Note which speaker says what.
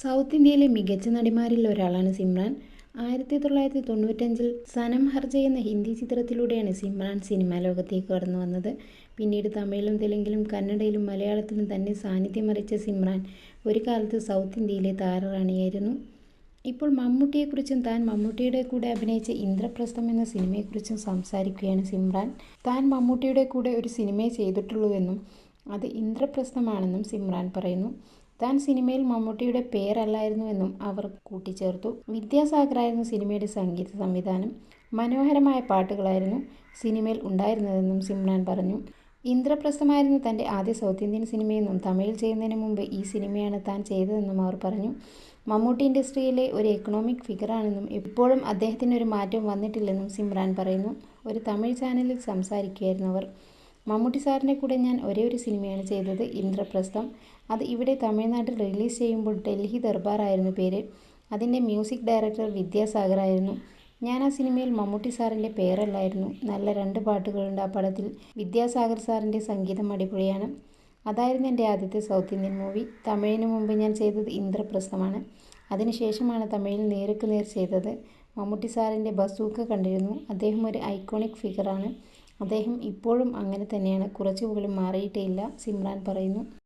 Speaker 1: South ഇന്ത്യയിലെ മികച്ച നടിമാരിൽ ഒരാളാണ് സിമ്രാൻ. ആയിരത്തി തൊള്ളായിരത്തി തൊണ്ണൂറ്റഞ്ചിൽ സനം ഹർജ എന്ന ഹിന്ദി ചിത്രത്തിലൂടെയാണ് സിമ്രാൻ സിനിമാ ലോകത്തേക്ക് കടന്നു വന്നത് പിന്നീട് തമിഴിലും തെലുങ്കിലും കന്നഡയിലും മലയാളത്തിലും തന്റെ സാന്നിധ്യമറിയിച്ച സിമ്രാൻ ഒരു കാലത്ത് സൗത്ത് ഇന്ത്യയിലെ താരറാണിയായിരുന്നു. ഇപ്പോൾ മമ്മൂട്ടിയെക്കുറിച്ചും താൻ മമ്മൂട്ടിയുടെ കൂടെ അഭിനയിച്ച ഇന്ദ്രപ്രസ്ഥം എന്ന സിനിമയെക്കുറിച്ചും സംസാരിക്കുകയാണ് സിമ്രാൻ. താൻ മമ്മൂട്ടിയുടെ കൂടെ ഒരു സിനിമയെ ചെയ്തിട്ടുള്ളൂവെന്നും അത് ഇന്ദ്രപ്രസ്ഥമാണെന്നും സിമ്രാൻ പറയുന്നു. താൻ സിനിമയിൽ മമ്മൂട്ടിയുടെ പേരല്ലായിരുന്നു എന്നും അവർ കൂട്ടിച്ചേർത്തു. വിദ്യാസാഗറായിരുന്നു സിനിമയുടെ സംഗീത സംവിധാനം. മനോഹരമായ പാട്ടുകളായിരുന്നു സിനിമയിൽ ഉണ്ടായിരുന്നതെന്നും സിമ്രാൻ പറഞ്ഞു. ഇന്ദ്രപ്രസ്ഥമായിരുന്നു തന്റെ ആദ്യ സൗത്ത് ഇന്ത്യൻ സിനിമയെന്നും തമിഴിൽ ചെയ്യുന്നതിന് മുമ്പ് ഈ സിനിമയാണ് താൻ ചെയ്തതെന്നും അവർ പറഞ്ഞു. മമ്മൂട്ടി ഇൻഡസ്ട്രിയിലെ ഒരു എക്കണോമിക് ഫിഗറാണെന്നും ഇപ്പോഴും അദ്ദേഹത്തിന് ഒരു മാറ്റം വന്നിട്ടില്ലെന്നും സിമ്രാൻ പറയുന്നു. ഒരു തമിഴ് ചാനലിൽ സംസാരിക്കുകയായിരുന്നു അവർ. മമ്മൂട്ടി സാറിന്റെ കൂടെ ഞാൻ ഒരേ ഒരു സിനിമയാണ് ചെയ്തത് ഇന്ദ്രപ്രസ്ഥം. അത് ഇവിടെ തമിഴ്നാട്ടിൽ റിലീസ് ചെയ്യുമ്പോൾ ഡൽഹി ദർബാർ ആയിരുന്നു പേര്. അതിന്റെ മ്യൂസിക് ഡയറക്ടർ വിദ്യാസാഗർ ആയിരുന്നു ഞാൻ ആ സിനിമയിൽ മമ്മൂട്ടി സാറിന്റെ പേരല്ലായിരുന്നു. നല്ല രണ്ട് പാട്ടുകളുണ്ട് ആ പടത്തിൽ. വിദ്യാസാഗർ സാറിന്റെ സംഗീതം അടിപൊളിയാണ്. അതായിരുന്നു എന്റെ ആദ്യത്തെ സൗത്ത് ഇന്ത്യൻ മൂവി. തമിഴിന് മുമ്പ് ഞാൻ ചെയ്തത് ഇന്ദ്രപ്രസ്ഥമാണ്. അതിനുശേഷമാണ് തമിഴിൽ നേർക്ക് നേർ ചെയ്തത്. മമ്മൂട്ടി സാറിന്റെ ബസൂക്ക കണ്ടിരുന്നു. അദ്ദേഹം ഒരു ഐക്കോണിക് ഫിഗറാണ്. അദ്ദേഹം ഇപ്പോഴും അങ്ങനെ തന്നെയാണ്. കുറച്ചുപോലും മാറിയിട്ടേയില്ല. സിമ്രാൻ പറയുന്നു.